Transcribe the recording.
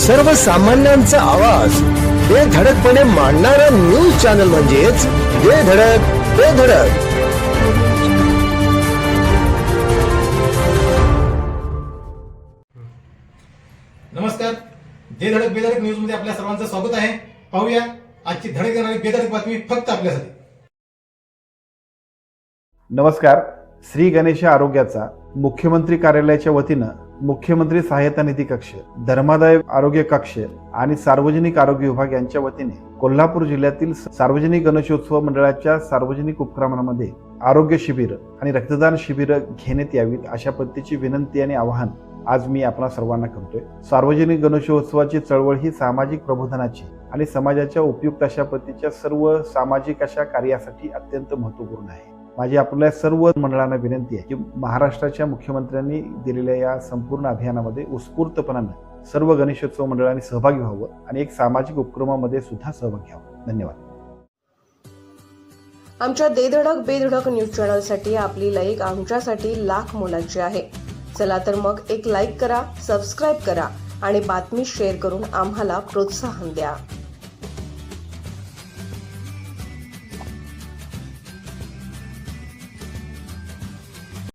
सर्वसामान्यांचा आवाज. बेधडकपणे मांडणारा न्यूज चॅनल म्हणजेच बेधडक बेधडक नमस्कार. जे धडक बेधडक न्यूजमध्ये आपल्या सर्वांचं स्वागत आहे. पाहूया आजची धडक देणारी बेधडक बातमी फक्त आपल्यासाठी. नमस्कार. श्री गणेश आरोग्याचा मुख्यमंत्री कार्यालयाच्या वतीनं मुख्यमंत्री सहायता निधी कक्ष धर्मादाय आरोग्य कक्ष आणि सार्वजनिक आरोग्य विभाग यांच्या वतीने कोल्हापूर जिल्ह्यातील सार्वजनिक गणेशोत्सव मंडळाच्या सार्वजनिक उपक्रमांमध्ये आरोग्य शिबिर आणि रक्तदान शिबिर घेण्यात यावीत अशा पद्धतीची विनंती आणि आवाहन आज मी आपणा सर्वांना करतोय. सार्वजनिक गणेशोत्सवाची चळवळ ही सामाजिक प्रबोधनाची आणि समाजाच्या उपयुक्त अशा पद्धतीच्या सर्व सामाजिक अशा कार्यासाठी अत्यंत महत्त्वपूर्ण आहे. माझी आपल्या सर्व मंडळांना विनंती आहे की महाराष्ट्राच्या मुख्यमंत्र्यांनी दिलेल्या या संपूर्ण अभियानामध्ये उत्स्फूर्तपणानं सर्व गणेशोत्सव मंडळांनी सहभागी व्हावं आणि एक सामाजिक उपक्रमामध्ये सुद्धा सहभाग घ्यावा धन्यवाद. आमच्या देधडक बेधडक न्यूज चॅनलसाठी आपली लाईक आमच्यासाठी लाख मोलाची आहे. चला तर मग एक लाईक करा सबस्क्राईब करा आणि बातमी शेअर करून आम्हाला प्रोत्साहन द्या.